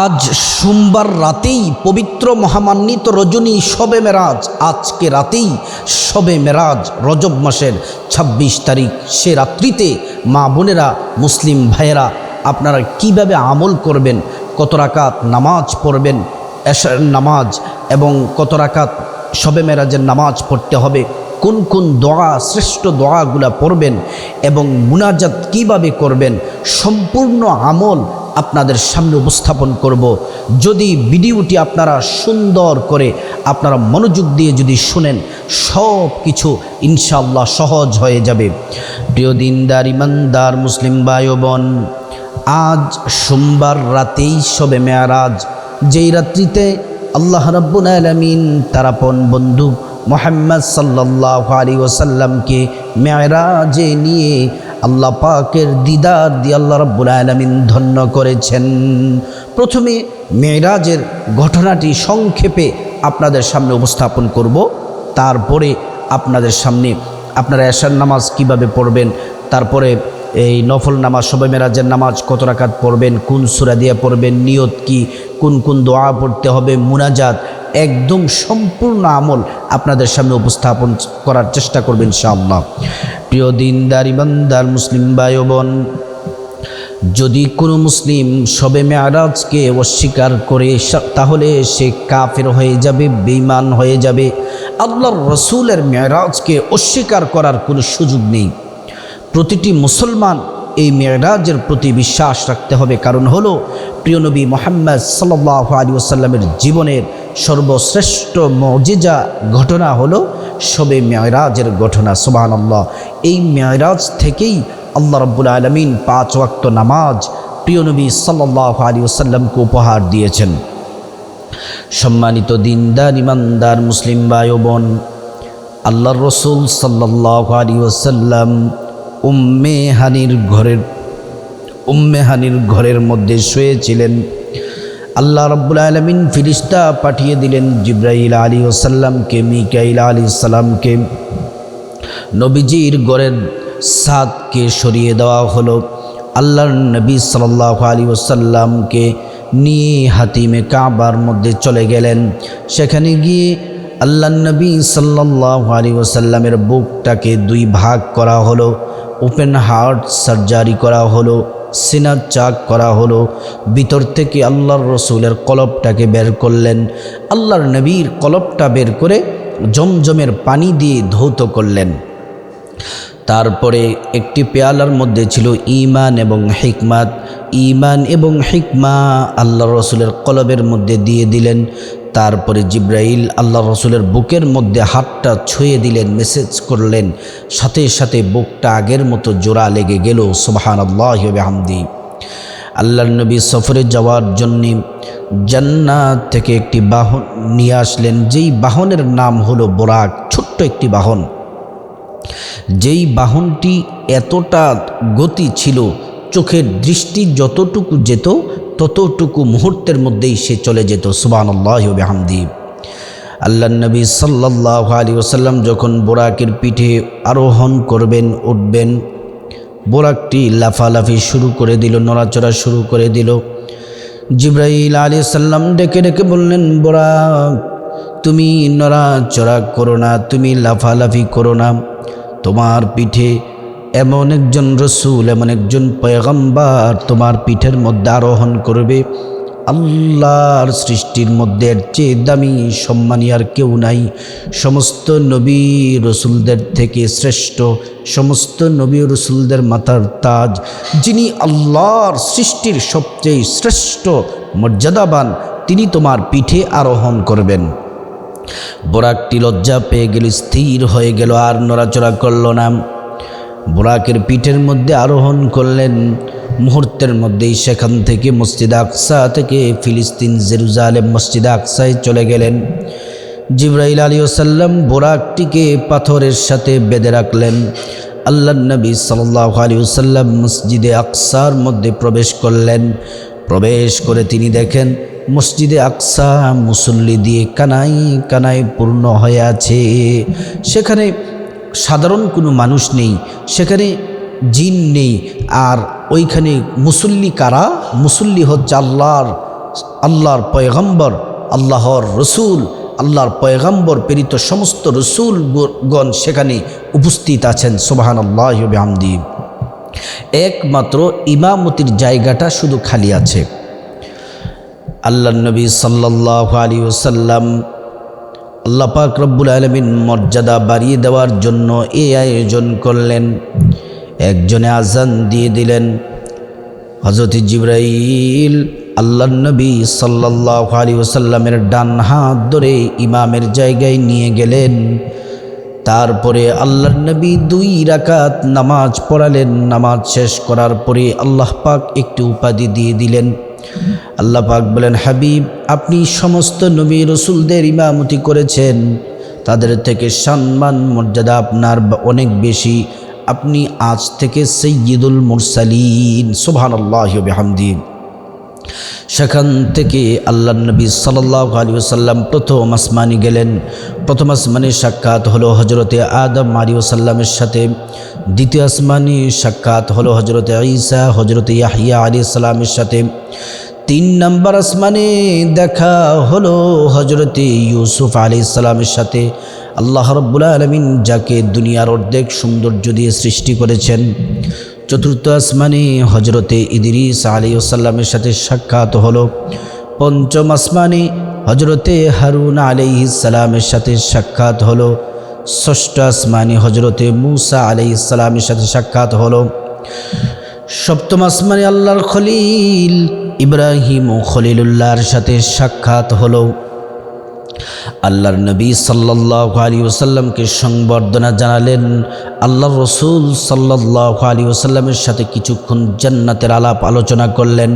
আজ সোমবার রাতেই পবিত্র মহামান্বিত রজনী শবে মেরাজ। আজকে রাতেই শবে মেরাজ রজব মাসের ২৬ তারিখ। সে রাত্রিতে মা বোনেরা, মুসলিম ভাইয়েরা, আপনারা কীভাবে আমল করবেন, কত রাকাত নামাজ পড়বেন, এশার নামাজ এবং কত রাকাত শবে মেরাজের নামাজ পড়তে হবে, কোন কোন দোয়া, শ্রেষ্ঠ দোয়াগুলা পড়বেন এবং মুনাজাত কীভাবে করবেন, সম্পূর্ণ আমল আপনাদের সামনে উপস্থাপন করব। যদি ভিডিওটি আপনারা সুন্দর করে আপনারা মনোযোগ দিয়ে যদি শুনেন সব কিছু ইনশাল্লাহ সহজ হয়ে যাবে। প্রিয় দিনদার, ইমানদার, মুসলিম ভাই ও বোন আজ সোমবার রাতেই সবে মেয়ারাজ, যেই রাত্রিতে আল্লাহ রাব্বুল আলমিন তারাপন বন্ধু মোহাম্মদ সাল্লাহ আলী ওসাল্লামকে মেয়রাজে নিয়ে আল্লাহ পাকের দিদার দিয়ে আল্লাহ রাব্বুল আলমিন ধন্য করেছেন। প্রথমে মেয়রাজের ঘটনাটি সংক্ষেপে আপনাদের সামনে উপস্থাপন করব। তারপরে আপনাদের সামনে আপনারা এশার নামাজ কীভাবে পড়বেন, তারপরে এই নফল নামাজ, সবাই মেরাজের নামাজ কত রাকাত পড়বেন, কোন সুরা দিয়ে পড়বেন, নিয়ত কি, কোন কোন দোয়া পড়তে হবে, মুনাজাত, একদম সম্পূর্ণ আমল আপনাদের সামনে উপস্থাপন করার চেষ্টা করবেন ইনশাআল্লাহ। প্রিয় দিনদার, ইমানদার, মুসলিম ভাই বোন যদি কোনো মুসলিম সবে মেয়ারাজকে অস্বীকার করে, তাহলে সে কাফের হয়ে যাবে, বেঈমান হয়ে যাবে। আল্লাহর রসুলের মেয়ারাজকে অস্বীকার করার কোনো সুযোগ নেই। প্রতিটি মুসলমান এই মেয়েরাজের প্রতি বিশ্বাস রাখতে হবে। কারণ হলো, প্রিয় নবী মোহাম্মদ সাল্লাহ আলী আসাল্লামের জীবনের সর্বশ্রেষ্ঠ মজিজা ঘটনা হলো সবে মেয়রাজের ঘটনা সুবাহ আল্লাহ এই মেয়রাজ থেকেই আল্লাহ রব্বুল আলমিন পাঁচ ওয়াক্ত নামাজ প্রিয় নবী সাল্লাহ আলী আসাল্লামকে উপহার দিয়েছেন। সম্মানিত দিনদার, ইমানদার মুসলিম ভাই বোন আল্লাহর রসুল সাল্লাহ আলী ওসাল্লাম উম্মে হানির ঘরের, উম্মে হানির ঘরের মধ্যে শুয়েছিলেন। আল্লাহ রব্বুল আলমিন ফিরিস্তা পাঠিয়ে দিলেন জিব্রাইল আলী ওসাল্লামকে মিকাইল আলী সাল্লামকে নবীজির গড়ের সাদকে সরিয়ে দেওয়া হলো আল্লাহর নবী সাল্লাহ আলী ওসাল্লামকে নিয়ে হাতিমে কাবার মধ্যে চলে গেলেন। সেখানে গিয়ে আল্লাহ নবী সাল্লাহ আলী ওসাল্লামের বুকটাকে দুই ভাগ করা হলো, ওপেন হার্ট সার্জারি করা হলো। সিনার চাক করা হলো। ভিতর থেকে আল্লাহর রসুলের কলপটাকে বের করলেন। আল্লাহর নবীর কলপটা বের করে জমজমের পানি দিয়ে ধৌত করলেন। তারপরে একটি পেয়ালার মধ্যে ছিল ইমান এবং হিকমাত। ইমান এবং হিকমা আল্লাহ রসুলের কলবের মধ্যে দিয়ে দিলেন। তারপরে জিব্রাইল আল্লাহ রসুলের বুকের মধ্যে হাতটা ছুঁয়ে দিলেন, মেসেজ করলেন। সাথে সাথে বুকটা আগের মতো জোড়া লেগে গেল সুবাহান আল্লাহ হামদি আল্লাহর নবী সফরে যাওয়ার জন্যে জান্নাত থেকে একটি বাহন নিয়ে আসলেন, যেই বাহনের নাম হলো বোরাক, ছোট্ট একটি বাহন। যেই বাহনটি এতটা গতি ছিল, চোখের দৃষ্টি যতটুকু যেত, ততটুকু মুহূর্তের মধ্যেই সে চলে যেত। সুবান আল্লাহামদি আল্লাহ নবী সাল্লাহ আলী ওসাল্লাম যখন বোরাকের পিঠে আরোহণ করবেন, উঠবেন, বোরাকটি লাফালাফি শুরু করে দিল, নড়াচড়া শুরু করে দিল। জিব্রাইল আলী সাল্লাম ডেকে ডেকে বললেন, বোরাক, তুমি নড়াচড়া করো না, তুমি লাফালাফি করো না। তোমার পিঠে এমন একজন রসুল, এমন একজন পয়গম্বার তোমার পিঠের মধ্যে আরোহণ করবে। আল্লাহর সৃষ্টির মধ্যে চেয়ে দামি সম্মানী আর কেউ নাই। সমস্ত নবী রসুলদের থেকে শ্রেষ্ঠ, সমস্ত নবী রসুলদের মাথার তাজ। যিনি আল্লাহর সৃষ্টির সবচেয়ে শ্রেষ্ঠ মর্যাদাবান, তিনি তোমার পিঠে আরোহণ করবেন। বোরাকটি লজ্জা পেয়ে গেল, স্থির হয়ে গেল, আর নড়াচড়া করল না। বোরাকের পিঠের মধ্যে আরোহণ করলেন। মুহূর্তের মধ্যেই সেখান থেকে মসজিদ আকসা থেকে ফিলিস্তিন জেরুজালেম মসজিদ আকসায় চলে গেলেন। জিব্রাইল আলী ওসাল্লাম বোরাকটিকে পাথরের সাথে বেঁধে রাখলেন। আল্লাহ নবী সাল্লাহ আলী ওসাল্লাম মসজিদে আকসার মধ্যে প্রবেশ করলেন। প্রবেশ করে তিনি দেখেন মসজিদে আকসা, মুসল্লি দিয়ে কানাই কানাই পূর্ণ হয়ে আছে সেখানে সাধারণ কোনো মানুষ নেই, সেখানে জিন নেই, আর ওইখানে মুসল্লি কারা? মুসল্লি হচ্ছে আল্লাহর আল্লাহর পয়গম্বর, আল্লাহর রসুল, আল্লাহর পয়গম্বর প্রেরিত সমস্ত রসুলগণ সেখানে উপস্থিত আছেন সোবাহান আল্লাহ একমাত্র ইমামতির জায়গাটা শুধু খালি আছে। আল্লাহ নবী সাল্লাহ আলী ওসাল্লাম আল্লাহ পাক রব্বুল আলমিন মর্যাদা বাড়িয়ে দেওয়ার জন্য এ আয়োজন করলেন। একজনে আজান দিয়ে দিলেন। হজরত জিব্রাইল আল্লাহ নবী সাল্লাহ আলী ওসাল্লামের ডান হাত ধরে ইমামের জায়গায় নিয়ে গেলেন। তারপরে আল্লাহ নবী দুই রাকাত নামাজ পড়ালেন। নামাজ শেষ করার পরে আল্লাহ পাক একটি উপাধি দিয়ে দিলেন। আল্লাহ পাক বলেন, হাবিব, আপনি সমস্ত নবী রসুলদের ইমামতি করেছেন। তাদের থেকে সম্মান, মর্যাদা আপনার অনেক বেশি। আপনি আজ থেকে সৈয়দুল মুরসালিন। সোভান আল্লাহ হামদিন সেখান থেকে আল্লাহ নবী সাল্লাহ আলী সাল্লাম প্রথম আসমানি গেলেন। প্রথম আসমানি সাক্ষাৎ হলো হজরতে আদম আলী সাল্লামের সাথে। দ্বিতীয় আসমানি সাক্ষাৎ হলো হজরতে ঈসা হজরতে ইয়াহিয়া আলী সাল্লামের সাথে। তিন নম্বর আসমানে দেখা হলো হজরতে ইউসুফ আলী সাল্লামের সাথে। আল্লাহ রব্বুল আলমিন যাকে দুনিয়ার অর্ধেক সৌন্দর্য দিয়ে সৃষ্টি করেছেন। চতুর্থ আসমানে হজরতে ইদিরিস আলী ওসাল্লামের সাথে সাক্ষাৎ হলো। পঞ্চম আসমানে হজরতে হারুন আলি ইসালামের সাথে সাক্ষাৎ হলো। ষষ্ঠ আসমানে হজরতে মুসা আলি ইসালামের সাথে সাক্ষাৎ হলো। সপ্তম আসমানে আল্লাহর খলিল ইব্রাহিম ও খলিলুল্লাহর সাথে সাক্ষাৎ হলো। আল্লাহর নবী সাল্লাহ আলী ওসাল্লামকে সংবর্ধনা জানালেন আল্লাহ রসুল সাল্লাহ আলী ওসাল্লামের সাথে কিছুক্ষণ জান্নাতের আলাপ আলোচনা করলেন।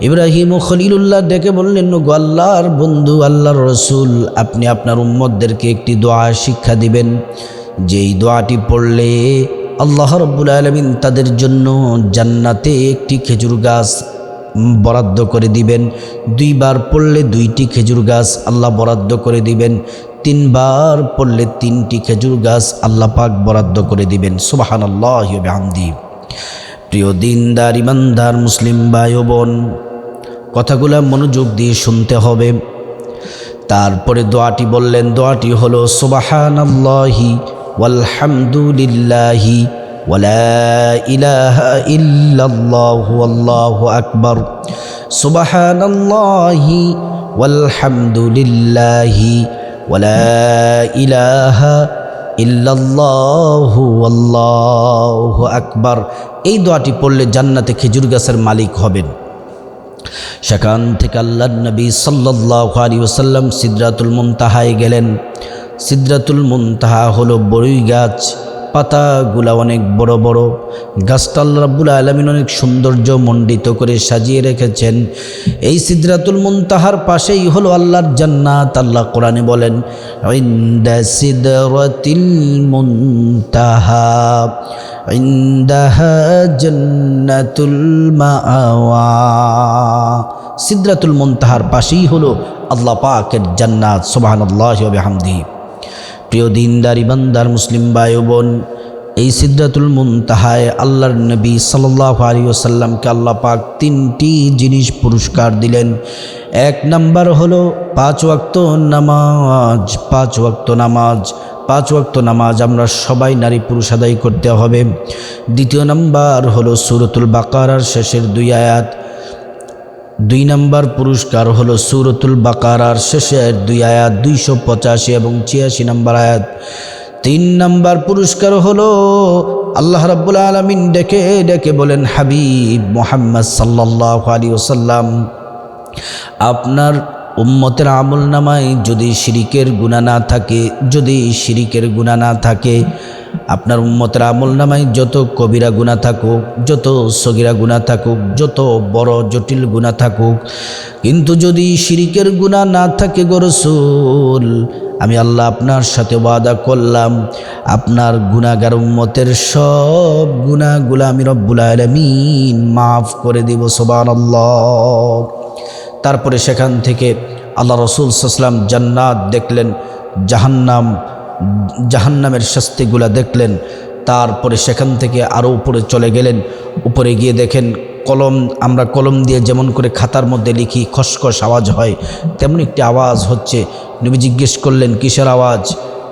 ইব্রাহিম ও খলিলুল্লাহ ডেকে বললেন গো আল্লাহর বন্ধু, আল্লাহর রসুল, আপনি আপনার উম্মদদেরকে একটি দোয়া শিক্ষা দিবেন। যেই দোয়াটি পড়লে আল্লাহ রব্বুল আলমিন তাদের জন্য জান্নাতে একটি খেজুর গাছ বরাদ্দ করে দিবেন। দুইবার পড়লে দুইটি খেজুর গাছ আল্লাহ বরাদ্দ করে দিবেন। তিনবার পড়লে তিনটি খেজুর গাছ আল্লাহ পাক বরাদ্দ করে দিবেন। সুবাহান আল্লাহ আমদি প্রিয় দিনদার, ইমানদার, মুসলিম ভাই বোন, কথাগুলা মনোযোগ দিয়ে শুনতে হবে। তারপরে দোয়াটি বললেন, দোয়াটি হলো সুবাহান আল্লাহি ওয়ালহামদুলিল্লাহি ولا إله إلا الله والله أكبر سبحان الله والحمد لله ولا إله إلا الله والله أكبر এই দোয়াটি পড়লে জান্নাতে খেজুর গাছের মালিক হবেন সেখান থেকে আল্লাহ নবী সাল্লাহ আলী ওসাল্লাম সিদ্রাতুল মুনতাহায় গেলেন সিদ্রাতুল মুনতাহা হলো বড়ই গাছ পাতাগুলা অনেক বড় বড়। গাছটা আল্লাহ আলমিন অনেক সৌন্দর্য মণ্ডিত করে সাজিয়ে রেখেছেন। এই সিদ্রাতুল মুনতাহার পাশেই হলো আল্লাহর জান্নাত। আল্লাহ কোরআনে বলেন মুনতাহা, ইন্দাহা জান্নাতুল সিদ্রাতুল মুনতাহার পাশেই হলো আল্লাহ পাকের জান্নাত। সুবহানাল্লাহি ওয়া বিহামদিহি। প্রিয় দিনদার ইমানদার মুসলিম ভাই বোন এই সিদ্ধাতুল মুনতাহায় আল্লাহর নবী সাল্লাহ আলী ওসাল্লামকে আল্লাহ পাক তিনটি জিনিস পুরস্কার দিলেন। এক নাম্বার হলো পাঁচ ওয়াক্ত নামাজ, পাঁচ ওয়াক্ত নামাজ, পাঁচ ওয়াক্ত নামাজ আমরা সবাই নারী পুরুষ আদায় করতে হবে। দ্বিতীয় নাম্বার হলো সুরতুল বাকারার শেষের দুই আয়াত দুই নম্বর পুরস্কার হলো সুরতুল বাকারার শেষের দুই আয়াত দুইশো পঁচাশি এবং ছিয়াশি নম্বর আয়াত। তিন নম্বর পুরস্কার হলো আল্লাহ রাব্বুল আলমিন ডেকে ডেকে বলেন, হাবিব মোহাম্মদ সাল্লাহ আলী ওসাল্লাম আপনার উম্মতের আমল নামায় যদি শিরিকের গুণা না থাকে, যদি শিরিকের গুণা না থাকে, আপনার উম্মতের আমল নামায় যত কবিরা গুণা থাকুক, যত সগিরা গুণা থাকুক, যত বড় জটিল গুণা থাকুক, কিন্তু যদি শিরিকের গুণা না থাকে গরসুল আমি আল্লাহ আপনার সাথে ওয়াদা করলাম, আপনার গুণাগার উম্মতের সব গুণাগুলা আমি রব্বুল আলমিন মাফ করে দিব সোবান আল্লাহ তারপরে সেখান থেকে আল্লাহ রসুল সাল্লাম জান্নাত দেখলেন, জাহান্নাম, জাহান্নামের শাস্তিগুলা দেখলেন, তারপরে সেখান থেকে আরও উপরে চলে গেলেন, উপরে গিয়ে দেখেন কলম, আমরা কলম দিয়ে যেমন করে খাতার মধ্যে লিখি, খসখস আওয়াজ হয়, তেমন একটি আওয়াজ হচ্ছে। নবী জিজ্ঞেস করলেন, কিসের আওয়াজ?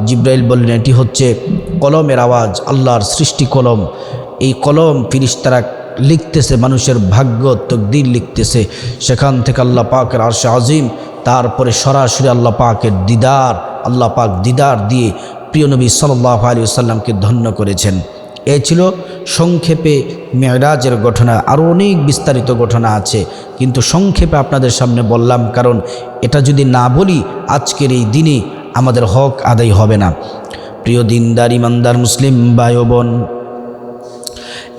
জিব্রাইল বললেন, এটি হচ্ছে কলমের আওয়াজ, আল্লাহর সৃষ্টি কলম। এই কলম ফিরিস্তারা লিখতেছে, মানুষের ভাগ্য তকদির লিখতেছে। সেখান থেকে আল্লাহ পাকের আরশে আজিম, তারপরে সরাসরি আল্লাহ পাকের দিদার, আল্লাহ পাক দিদার দিয়ে প্রিয় নবী সাল্লাহ আলী সাল্লামকে ধন্য করেছেন। এ ছিল সংক্ষেপে মেয়রাজের ঘটনা আরও অনেক বিস্তারিত ঘটনা আছে। কিন্তু সংক্ষেপে আপনাদের সামনে বললাম, কারণ এটা যদি না বলি, আজকের এই দিনে আমাদের হক আদায় হবে না। প্রিয় দিনদার, ইমানদার, মুসলিম ভাই বোন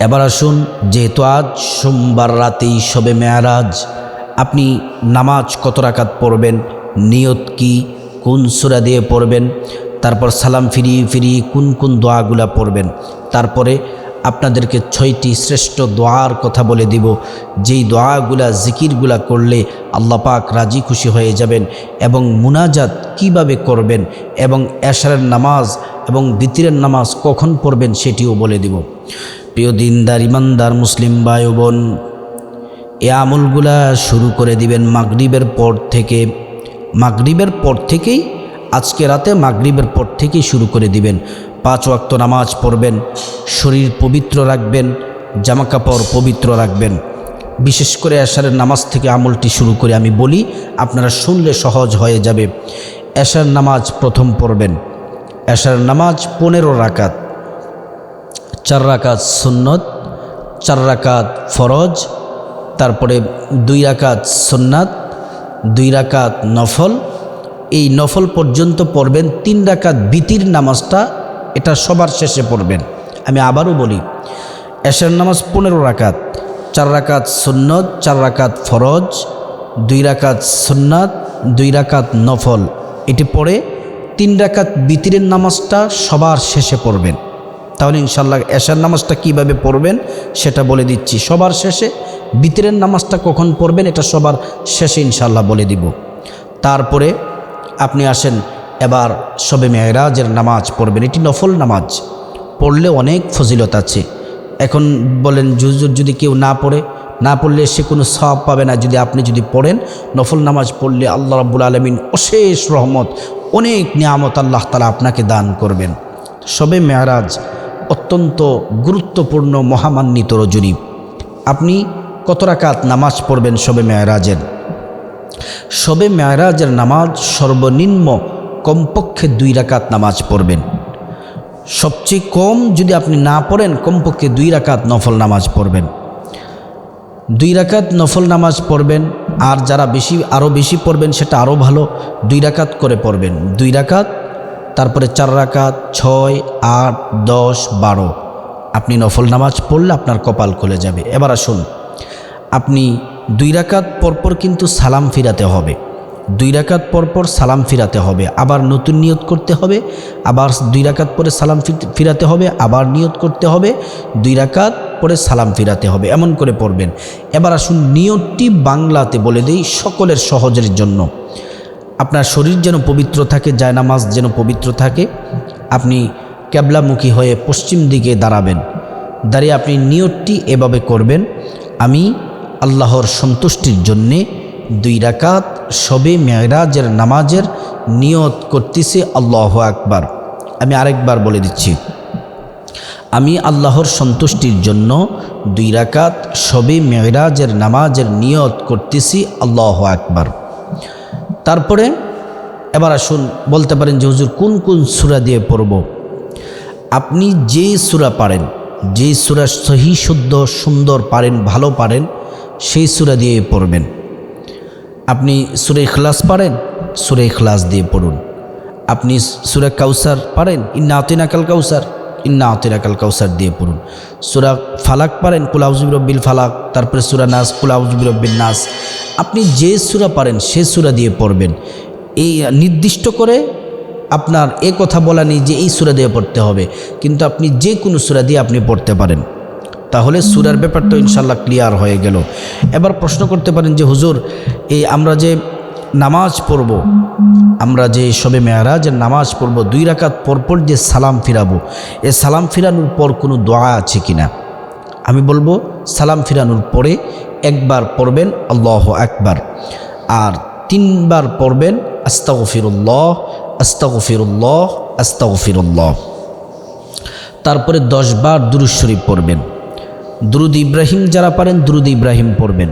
এবার আসুন, যেহেতু আজ সোমবার রাতেই সবে মেয়ারাজ, আপনি নামাজ কত রাকাত পড়বেন, নিয়ত কি, কোন সুরা দিয়ে পড়বেন, তারপর সালাম ফিরিয়ে ফিরিয়ে কোন কোন দোয়াগুলা পড়বেন, তারপরে আপনাদেরকে ছয়টি শ্রেষ্ঠ দোয়ার কথা বলে দিব। যেই দোয়াগুলা, জিকিরগুলা করলে আল্লাহ পাক রাজি খুশি হয়ে যাবেন এবং মুনাজাত কীভাবে করবেন এবং এশারের নামাজ এবং বিতিরের নামাজ কখন পড়বেন সেটিও বলে দিব। প্রিয় দিনদার, ইমানদার মুসলিম ভাই বোন, এ আমলগুলা শুরু করে দিবেন মাগরিবের পর থেকে। মাগরিবের পর থেকেই, আজকে রাতে মাগরিবের পর থেকেই শুরু করে দিবেন। পাঁচ ওয়াক্ত নামাজ পড়বেন, শরীর পবিত্র রাখবেন, জামাকাপড় পবিত্র রাখবেন। বিশেষ করে এশারের নামাজ থেকে আমলটি শুরু করে আমি বলি, আপনারা শুনলে সহজ হয়ে যাবে। এশার নামাজ প্রথম পড়বেন। এশার নামাজ পনেরো রাকাত। চার রাকাত সুন্নত, চার রাকাত ফরজ, তারপরে দুই রাকাত সুন্নাত, দুই রাকাত নফল। এই নফল পর্যন্ত পড়বেন, তিন রাকাত বিতির নামাজটা এটা সবার শেষে পড়বেন। আমি আবারও বলি এশার নামাজ পনেরো রাকাত, চার রাকাত সুন্নত, চার রাকাত ফরজ, দুই রাকাত সুন্নাত, দুই রাকাত নফল। এটি পড়ে তিন রাকাত বিতিরের নামাজটা সবার শেষে পড়বেন। তাহলে ইনশাল্লাহ এশার নামাজটা কীভাবে পড়বেন সেটা বলে দিচ্ছি। সবার শেষে বিতরের নামাজটা কখন পড়বেন এটা সবার শেষে ইনশাল্লাহ বলে দিব। তারপরে আপনি আসেন, এবার সবে মেয়রাজের নামাজ পড়বেন। এটি নফল নামাজ, পড়লে অনেক ফজিলত আছে। এখন বলেন জুজুর যদি কেউ না পড়ে, না পড়লে সে কোনো সব পাবে না। যদি আপনি যদি পড়েন, নফল নামাজ পড়লে আল্লাহ রাব্বুল আলমিন অশেষ রহমত, অনেক নিয়ামত আল্লাহ তালা আপনাকে দান করবেন। সবে মেয়ারাজ অত্যন্ত গুরুত্বপূর্ণ মহামান্বিত রজনী। আপনি কত রাকাত নামাজ পড়বেন সবে মেয়ারাজের? সবে মেয়ারাজের নামাজ সর্বনিম্ন কমপক্ষে দুই রাকাত নামাজ পড়বেন। সবচেয়ে কম যদি আপনি না পড়েন, কমপক্ষে দুই রাকাত নফল নামাজ পড়বেন। দুই রাকাত নফল নামাজ পড়বেন, আর যারা বেশি আরও বেশি পড়বেন, সেটা আরও ভালো, দুই রাকাত করে পড়বেন। দুই রাকাত তারপরে চার রাকাত, ছয়, আট, দশ, বারো। আপনি নফল নামাজ পড়লে আপনার কপাল খুলে যাবে। এবার আসুন, আপনি দুই রাকাত পরপর কিন্তু সালাম ফিরাতে হবে। দুই রাকাত পরপর সালাম ফিরাতে হবে। আবার নতুন নিয়ত করতে হবে। আবার দুই রাকাত পরে সালাম ফির- ফিরাতে হবে। আবার নিয়ত করতে হবে। দুই রাকাত পরে সালাম ফিরাতে হবে। এমন করে পড়বেন। এবার আসুন, নিয়তটি বাংলাতে বলে দেই সকলের সহজের জন্য। আপনার শরীর যেন পবিত্র থাকে জায়নামাজ যেন পবিত্র থাকে, আপনি ক্যাবলামুখী হয়ে পশ্চিম দিকে দাঁড়াবেন। দাঁড়িয়ে আপনি নিয়তটি এভাবে করবেন, আমি আল্লাহর সন্তুষ্টির জন্যে দুই রাকাত সবে মেয়রাজের নামাজের নিয়ত করতেছি, আল্লাহ আকবার। আমি আরেকবার বলে দিচ্ছি, আমি আল্লাহর সন্তুষ্টির জন্য দুই রাকাত সবে মেয়রাজের নামাজের নিয়ত করতেছি, আল্লাহ আকবার। তারপরে এবার আসুন বলতে পারেন যে হুজুর, কোন কোন সুরা দিয়ে পড়ব? আপনি যে সুরা পারেন যে সুরা সহি, শুদ্ধ, সুন্দর পারেন, ভালো পারেন, সেই সুরা দিয়ে পড়বেন। আপনি সুরে ইখলাস পারেন, সুরে ইখলাস দিয়ে পড়ুন। আপনি সুরে কাউসার পারেন, ইন্না আতিনাকাল কাউসার। ইন্না আতিনাকাল কাউসার দিয়ে পড়ুন। সুরা ফালাক পারেন কুলাউজুব রব্বিল ফালাক, তারপরে সুরা নাস কুলাউজুব রব্বিল নাস। আপনি যে সুরা পারেন, সে সুরা দিয়ে পড়বেন। এই নির্দিষ্ট করে আপনার এ কথা বলা নেই যে এই সুরা দিয়ে পড়তে হবে, কিন্তু আপনি যে কোনো সুরা দিয়ে আপনি পড়তে পারেন। তাহলে সুরার ব্যাপারটা ইনশাল্লাহ ক্লিয়ার হয়ে গেল। এবার প্রশ্ন করতে পারেন যে, হুজুর, এই আমরা যে নামাজ পড়ব। আমরা যে সবে মেয়ারাজের নামাজ পড়ব, দুই রাকাত পরপর যে সালাম ফিরাবো, এ সালাম ফিরানোর পর কোনো দোয়া আছে কিনা? আমি বলব, সালাম ফিরানোর পরে একবার পড়বেন, আল্লাহ একবার আর তিনবার পড়বেন, আস্তাগফিরুল্লাহ আস্তাগফিরুল্লাহ আস্তাগফিরুল্লাহ। তারপরে দশবার দুরুদ শরীফ পড়বেন। দুরুদ ইব্রাহিম যারা পারেন, দুরুদ ইব্রাহিম পড়বেন।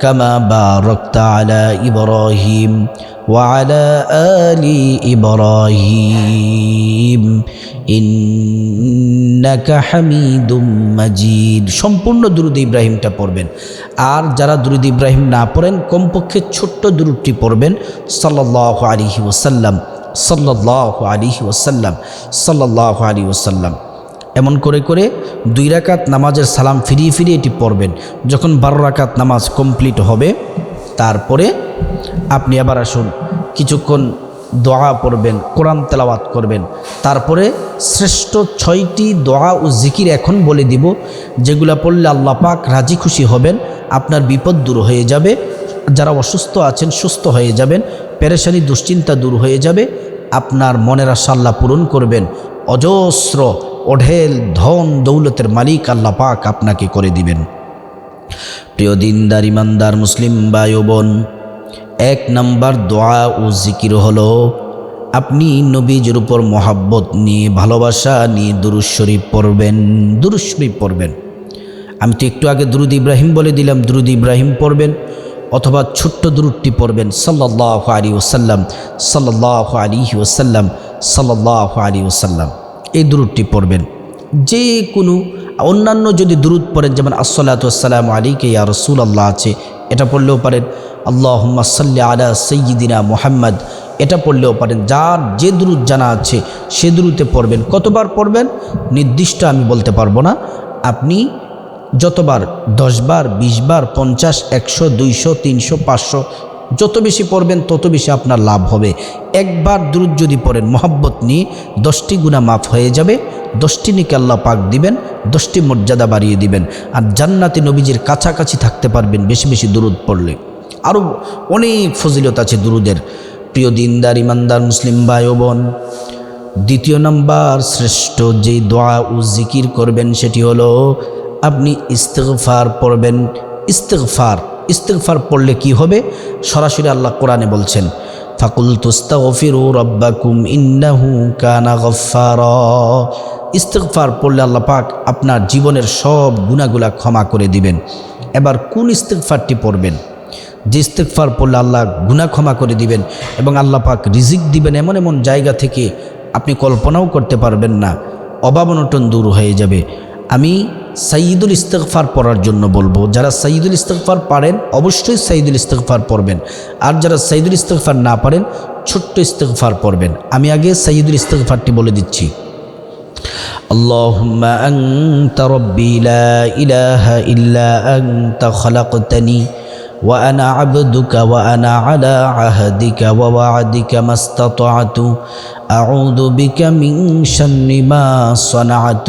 كما باركت على إبراهيم وعلى آل إبراهيم ইন্নাকা হামিদুম মাজিদ সম্পূর্ণ দুরুদ ইব্রাহিমটা পড়বেন আর যারা দুরুদ ইব্রাহিম না পড়েন কমপক্ষে ছোট্ট দুরুদটি পড়বেন সাল্লাহ আলিহি ওসাল্লাম সাল্লাহ আলিহি ওসাল্লাম সাল্লাহ আলী ওসাল্লাম এমন করে করে দুই রাকাত নামাজের সালাম ফিরিয়ে ফিরিয়ে এটি পড়বেন। যখন বারো রাকাত নামাজ কমপ্লিট হবে, তারপরে আপনি আবার আসুন, কিছুক্ষণ দোয়া পড়বেন, কোরআন তেলাওয়াত করবেন। তারপরে শ্রেষ্ঠ ছয়টি দোয়া ও জিকির এখন বলে দিব, যেগুলো পড়লে আল্লাহ পাক রাজি খুশি হবেন, আপনার বিপদ দূর হয়ে যাবে, যারা অসুস্থ আছেন সুস্থ হয়ে যাবেন, পেরেশানি দুশ্চিন্তা দূর হয়ে যাবে, আপনার মনের আশা আল্লাহ পূরণ করবেন। অজস্র অঢেল ধন দৌলতের মালিক আল্লাহ পাক আপনাকে করে দিবেন। প্রিয় দিনদার, ইমানদার, মুসলিম ও বোন, এক নাম্বার দোয়া ও জিকির হলো, আপনি নবীজের উপর মহাব্বত নিয়ে, ভালোবাসা নিয়ে দুরুজ শরীফ পড়বেন দুরুজ শরীফ পড়বেন। আমি তো একটু আগে দুরুদ ইব্রাহিম বলে দিলাম, দুরুদ ইব্রাহিম পড়বেন অথবা ছোট্ট দুরুদটি পড়বেন সাল্লাহ আলী ওসাল্লাম সাল্লাহ আলী ওসাল্লাম সাল্লাহ আলী ওসাল্লাম এই দুরুদটি পড়বেন। যে কোনো অন্যান্য যদি দুরুদ পড়েন, যেমন আসসালাতাম আলীকে ইয়া রসুল আল্লাহ আছে, এটা পড়লেও পারেন। আল্লাহ সাল্লি আলা সৈয়দিনা মোহাম্মদ, এটা পড়লেও পারেন। যার যে দুরুদ জানা আছে, সে দুরুতে পড়বেন। কতবার পড়বেন? নির্দিষ্ট আমি বলতে পারব না। আপনি যতবার, দশবার, বিশবার, পঞ্চাশ, একশো, দুইশো, তিনশো, পাঁচশো যত বেশি পড়বেন, তত বেশি আপনার লাভ হবে। একবার দ্রুত যদি পড়েন, মোহাব্বত নিয়ে দশটি গুণা মাফ হয়ে যাবে। দশটি নিকে আল্লাহ পাক দিবেন, দশটি মর্যাদা বাড়িয়ে দিবেন। আর জান্নাতি নবীজির কাছাকাছি থাকতে পারবেন বেশি বেশি দুরুদ পড়লে। আরও অনেক ফজিলত আছে দুরুদের। প্রিয় দিনদার, ইমানদার, মুসলিম ভাই বোন দ্বিতীয় নাম্বার, শ্রেষ্ঠ যেই দোয়া ও জিকির করবেন, সেটি হলো আপনি ইস্তেগফার পড়বেন। ইস্তেগফার ইস্তেগফার পড়লে কি হবে? সরাসরি আল্লাহ কোরআনে বলছেন ফাকুল তুস্তাগফিরু রব্বাকুম ইন্নাহু কানা গফফারা। ইস্তেগফার পড়লে আল্লাহ পাক আপনার জীবনের সব গুণাগুলা ক্ষমা করে দিবেন। এবার কোন ইস্তেগফারটি পড়বেন? যে ইস্তেগফার পড়লে আল্লাহ গুণা ক্ষমা করে দিবেন এবং আল্লাহ পাক রিজিক দিবেন এমন এমন জায়গা থেকে আপনি কল্পনাও করতে পারবেন না। অভাব অনটন দূর হয়ে যাবে। আমি সাইদুল ইস্তেকফার পড়ার জন্য বলবো যারা সাইদুল ইস্তেকফার পারেন অবশ্যই সাইদুল ইস্তেকফার পড়বেন আর যারা সাইদুল ইস্তেকফার না পারেন ছোট্ট ইস্তেকফার পড়বেন আমি আগে সাইদুল ইস্তেকফারটি বলে দিচ্ছি اللهم أنت ربي لا إله إلا أنت خلقتني وأنا عبدك وأنا على عهدك ووعدك ما استطعت أعوذ بك من شر ما صنعت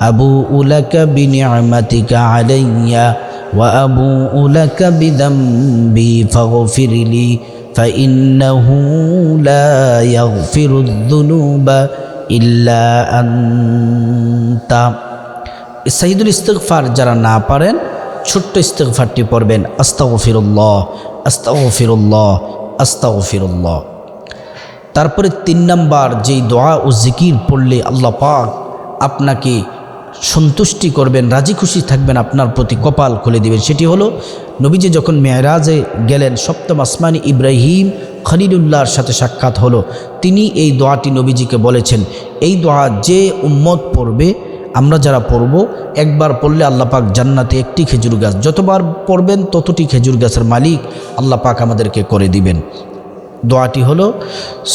أبوء لك بنعمتك علي وأبوء لك بذنبي فاغفر لي فإنه لا يغفر الذنوب إلا أنت সাইদুল ইস্তেগফার যারা না পারেন ছোট্ট ইস্তেগফারটি পড়বেন আস্তাগফিরুল্লাহ আস্তাগফিরুল্লাহ আস্তাগফিরুল্লাহ তারপরে তিন নাম্বার যেই দোয়া ও জিকির পড়লে আল্লাহ পাক আপনাকে সন্তুষ্টি করবেন, রাজি খুশি থাকবেন, আপনার প্রতি কপাল খুলে দিবেন। সেটি হলো, নবীজি যখন মেয়রাজে গেলেন, সপ্তম আসমানি ইব্রাহিম খলিলুল্লাহর সাথে সাক্ষাৎ হলো। তিনি এই দোয়াটি নবীজিকে বলেছেন, এই দোয়া যে উম্মত পড়বে, আমরা যারা পড়ব, একবার পড়লে আল্লাহ পাক জান্নাতে একটি খেজুর গাছ, যতবার পড়বেন ততটি খেজুর গাছের মালিক পাক আমাদেরকে করে দিবেন। দোয়াটি হলো,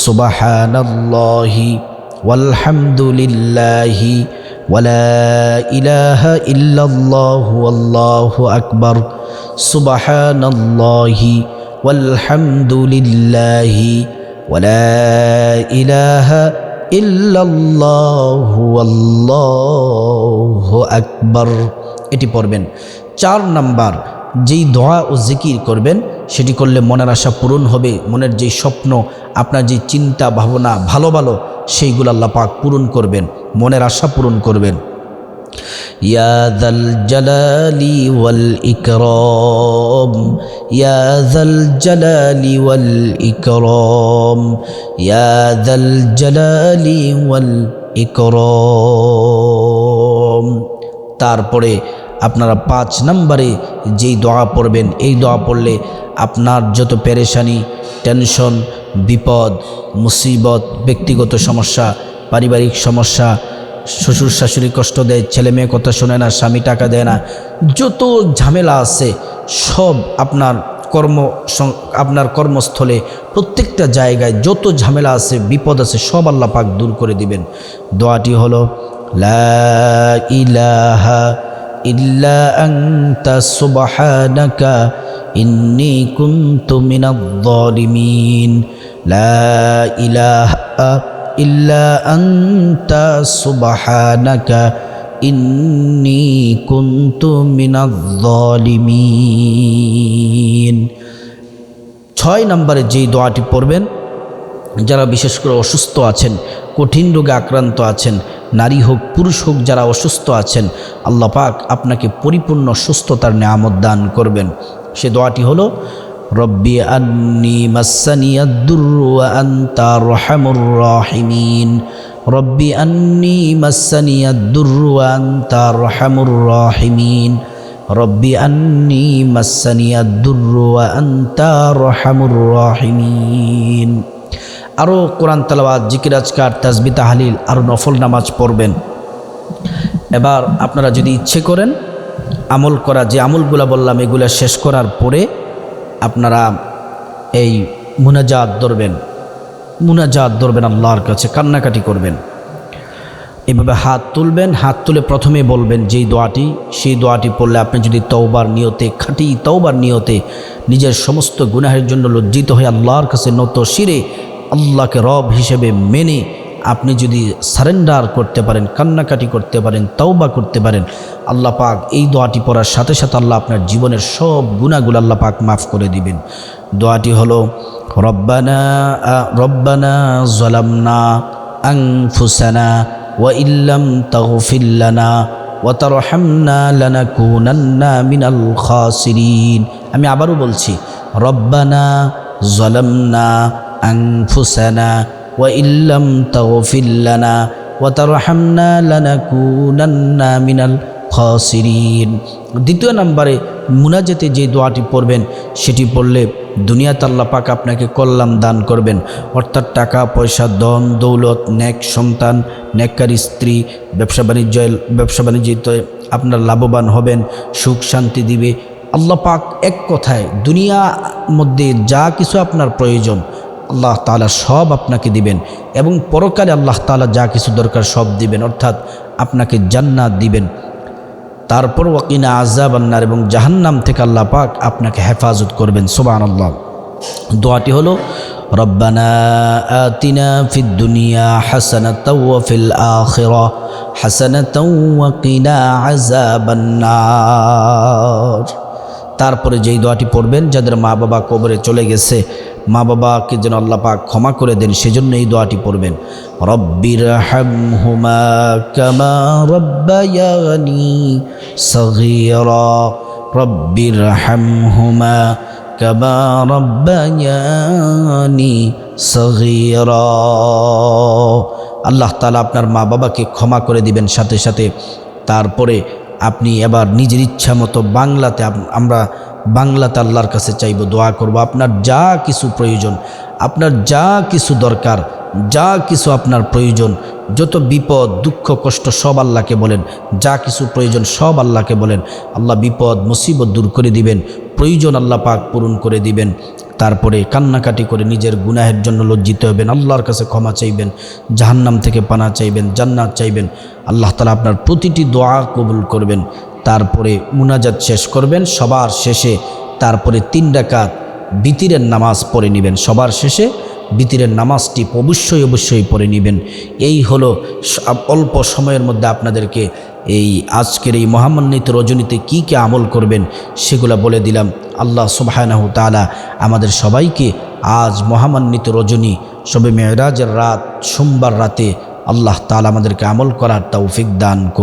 সুবাহানাল্লাহি ওয়ালহামদুলিল্লাহি ওয়ালা ইলাহা ইল্লাল্লাহু আল্লাহু আকবার। সুবাহানাল্লাহি ওয়ালহামদুলিল্লাহি ওয়ালা ইলাহা ইল্লাল্লাহু আল্লাহু আকবার। এটি পড়বেন। চার নাম্বার, যেই দোয়া ও জিকির করবেন, সেটি করলে মনের আশা পূরণ হবে, মনের যে স্বপ্ন, আপনার যে চিন্তা, ভাবনা ভালো ভালো সেইগুলো আল্লাহ পাক পূরণ করবেন। মনের আশা পূরণ করবেন। ওয়াল ইকরম ইকরম ইকরম। তারপরে আপনারা পাঁচ নম্বরে যেই দোয়া পড়বেন, এই দোয়া পড়লে আপনার যত পেরেশানি, টেনশন, বিপদ, মুসিবত, ব্যক্তিগত সমস্যা পারিবারিক সমস্যা, শ্বশুর শাশুড়ি কষ্ট দেয়, ছেলে মেয়ে কথা শোনে না, স্বামী টাকা দেয় না, যত ঝামেলা আছে, সব আপনার কর্ম আপনার কর্মস্থলে প্রত্যেকটা জায়গায় যত ঝামেলা আছে, বিপদ আছে, সব আল্লাহ পাক দূর করে দিবেন। দোয়াটি হলো ইলাহা ইন্নী কুনতু মিনাজ লা ইলাহা ইল্লা আনতা সুবহানাকা, ইন্নী কুনতু মিনাজ জালিমিন ছয় নম্বরে যেই দোয়াটি পড়বেন, যারা বিশেষ করে অসুস্থ আছেন, কঠিন রোগে আক্রান্ত আছেন, নারী হোক, পুরুষ হোক, যারা অসুস্থ আছেন, আল্লাহ আপনাকে পরিপূর্ণ সুস্থতার নিয়ামত দান করবেন। সে দোয়াটি হলো রব্বি আন্নি মাসানিয়াদ্দুরু আন্তা রহমুর রাহিমিন। রব্বি আন্নি মাসানিয়াদ্দুরু আন্তা রহমুর রাহিমিন। রব্বি আন্নি মাসানিয়াদ্দুরু আন্তা রহমুর রাহিমিন। আরও কোরআন তালাবাদ জিকিরাজকার তাজবি, তাহালিল আরও নফল নামাজ পড়বেন। এবার আপনারা যদি ইচ্ছে করেন আমল করা, যে আমলগুলা বললাম এগুলা শেষ করার পরে আপনারা এই মুনাজাত ধরবেন মুনাজাত ধরবেন আল্লাহর কাছে, কান্নাকাটি করবেন। এভাবে হাত তুলবেন, হাত তুলে প্রথমে বলবেন যেই দোয়াটি, সেই দোয়াটি পড়লে আপনি যদি তওবার নিয়তে, খাঁটি তওবার নিয়তে নিজের সমস্ত গুনাহের জন্য লজ্জিত হয়ে আল্লাহর কাছে নত শিরে আল্লাহকে রব হিসেবে মেনে আপনি যদি সারেন্ডার করতে পারেন, কান্নাকাটি করতে পারেন, তাওবা করতে পারেন, আল্লাহ পাক এই দোয়াটি পড়ার সাথে সাথে আল্লাহ আপনার জীবনের সব গুণাগুলো আল্লাহ পাক মাফ করে দিবেন। দোয়াটি হলো, রব্বানা রব্বানা জলামনা আংফুসানা ও ইল্লাম তাহফিল্লানা ওয়াতারহামনা লানাকুনান্না মিনাল খাসিরিন। আমি আবারও বলছি, রব্বানা জলামনা আংফুসানা ওয়াইল্লাম তাওফিল্লানা ওয়াতারহামনা লানাকুনান্না মিনাল খাসিরিন দ্বিতীয় নম্বরে মুনাজাতে যে দোয়াটি পড়বেন, সেটি পড়লে দুনিয়াতে আল্লাহ পাক আপনাকে কল্যাণ দান করবেন। অর্থাৎ টাকা, পয়সা, ধন, দৌলত ন্যাক সন্তান ন্যাক্কার স্ত্রী, ব্যবসা বাণিজ্য, ব্যবসা বাণিজ্যতে আপনার লাভবান হবেন, সুখ শান্তি দিবে। আল্লাহ পাক এক কথায় দুনিয়া মধ্যে যা কিছু আপনার প্রয়োজন আল্লাহ তালা সব আপনাকে দিবেন এবং পরকালে আল্লাহ তাআলা যা কিছু দরকার সব দিবেন, অর্থাৎ আপনাকে জান্নাত দিবেন। তারপর ওয়াকিনা আজাব আন্নার এবং জাহান্নাম থেকে আল্লাহ পাক আপনাকে হেফাজত করবেন সোবান আল্লাহ দোয়াটি হলো, রব্বানা আতিনা দুনিয়া তারপরে যেই দোয়াটি পড়বেন, যাদের মা বাবা কবরে চলে গেছে, মা বাবাকে যেন আল্লাহ পাক ক্ষমা করে দেন, সেজন্য এই দোয়াটি পড়বেন। রব্বির হামহুমা কামা সগীরা। আল্লাহ তালা আপনার মা বাবাকে ক্ষমা করে দিবেন, সাথে সাথে তারপরে আপনি এবার নিজের ইচ্ছা মতো বাংলাতে আমরা বাংলাতে আল্লাহর কাছে চাইব, দোয়া করব। আপনার যা কিছু প্রয়োজন আপনার যা কিছু দরকার, যা কিছু আপনার প্রয়োজন, যত বিপদ, দুঃখ, কষ্ট সব আল্লাহকে বলেন, যা কিছু প্রয়োজন সব আল্লাহকে বলেন, আল্লাহ বিপদ, মুসিবত দূর করে দিবেন, প্রয়োজন আল্লাহ পাক পূরণ করে দিবেন। তারপরে কান্নাকাটি করে নিজের গুনাহের জন্য লজ্জিত হবেন, আল্লাহর কাছে ক্ষমা চাইবেন, জাহান্নাম থেকে পানা চাইবেন, জান্নাত চাইবেন, আল্লাহ তালা আপনার প্রতিটি দোয়া কবুল করবেন। তারপরে মুনাজাত শেষ করবেন, সবার শেষে তারপরে তিন ডাকাত বিতিরের নামাজ পড়ে নেবেন। সবার শেষে বিতিরের নামাজটি অবশ্যই অবশ্যই পড়ে নেবেন। এই হলো অল্প সময়ের মধ্যে আপনাদেরকে এই আজকের এই মহামান্বিত রজনীতে কী কী আমল করবেন সেগুলো বলে দিলাম। আল্লাহ সুবাহানাহ তালা আমাদের সবাইকে আজ মহামান্বিত রজনী, সবে মেয়রাজের রাত, সোমবার রাতে আল্লাহ তালা আমাদেরকে আমল করার তৌফিক দান করুন।